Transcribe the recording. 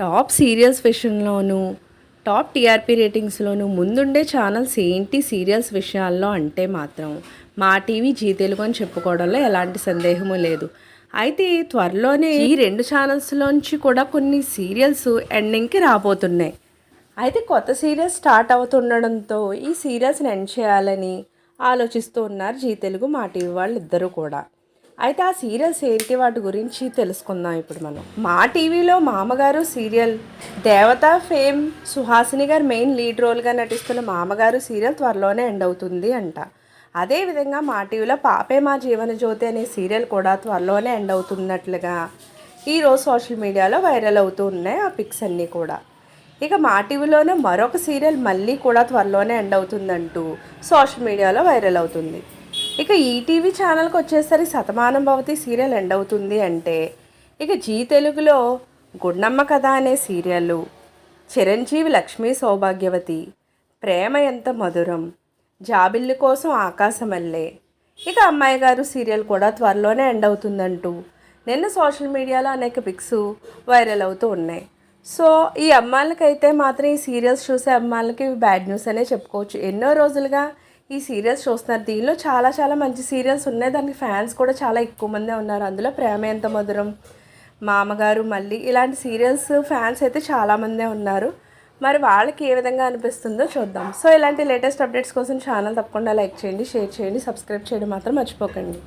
Top serials విషయంలోనూ top TRP రేటింగ్స్లోనూ ముందుండే ఛానల్స్ ఏంటి సీరియల్స్ విషయాల్లో అంటే మాత్రం మా టీవీ జీ తెలుగు అని చెప్పుకోవడంలో ఎలాంటి సందేహము లేదు. అయితే త్వరలోనే ఈ రెండు ఛానల్స్లోంచి కూడా కొన్ని సీరియల్స్ ఎండింగ్కి రాబోతున్నాయి. అయితే కొత్త సీరియల్స్ స్టార్ట్ అవుతుండడంతో ఈ సీరియల్స్ని ఎండ్ చేయాలని ఆలోచిస్తూ ఉన్నారు జీ తెలుగు మా టీవీ వాళ్ళు ఇద్దరు కూడా. అయితే ఆ సీరియల్స్ ఏంటి? వాటి గురించి తెలుసుకుందాం ఇప్పుడు మనం. మా టీవీలో మామగారు సీరియల్ దేవత ఫేమ్ సుహాసిని గారు మెయిన్ లీడ్ రోల్గా నటిస్తున్న మామగారు సీరియల్ త్వరలోనే ఎండ్ అవుతుంది అంట. అదేవిధంగా మా టీవీలో పాపే మా జీవన జ్యోతి అనే సీరియల్ కూడా త్వరలోనే ఎండ్ అవుతున్నట్లుగా ఈరోజు సోషల్ మీడియాలో వైరల్ అవుతూ ఉన్నాయి ఆ పిక్స్ అన్నీ కూడా. ఇక మా టీవీలోనే మరొక సీరియల్ మళ్ళీ కూడా త్వరలోనే ఎండ్ అవుతుందంటూ సోషల్ మీడియాలో వైరల్ అవుతుంది. ఇక ఈటీవీ ఛానల్కి వచ్చేసరికి శతమానం భవతి సీరియల్ ఎండ్ అవుతుంది అంటే ఇక జీ తెలుగులో గుండమ్మ కథ అనే సీరియళ్ళు చిరంజీవి లక్ష్మీ సౌభాగ్యవతి ప్రేమ ఎంత మధురం జాబిల్లి కోసం ఆకాశమల్లే ఇక అమ్మాయి గారు సీరియల్ కూడా త్వరలోనే ఎండ్ అవుతుందంటూ నిన్న సోషల్ మీడియాలో అనేక పిక్స్ వైరల్ అవుతూ ఉన్నాయి. సో ఈ అమ్మాయిలకైతే మాత్రం ఈ సీరియల్స్ చూసే అమ్మాయిలకి బ్యాడ్ న్యూస్ అనే చెప్పుకోవచ్చు. ఎన్నో రోజులుగా ఈ సీరియల్స్ చూస్తున్నారు. దీనిలో చాలా చాలా మంచి సీరియల్స్ ఉన్నాయి. దానికి ఫ్యాన్స్ కూడా చాలా ఎక్కువ మందే ఉన్నారు. అందులో ప్రేమ ఎంత మధురం మామగారు మళ్ళీ ఇలాంటి సీరియల్స్ ఫ్యాన్స్ అయితే చాలామందే ఉన్నారు. మరి వాళ్ళకి ఏ విధంగా అనిపిస్తుందో చూద్దాం. సో ఇలాంటి లేటెస్ట్ అప్డేట్స్ కోసం ఛానల్ తప్పకుండా లైక్ చేయండి షేర్ చేయండి సబ్స్క్రైబ్ చేయడం మాత్రం మర్చిపోకండి.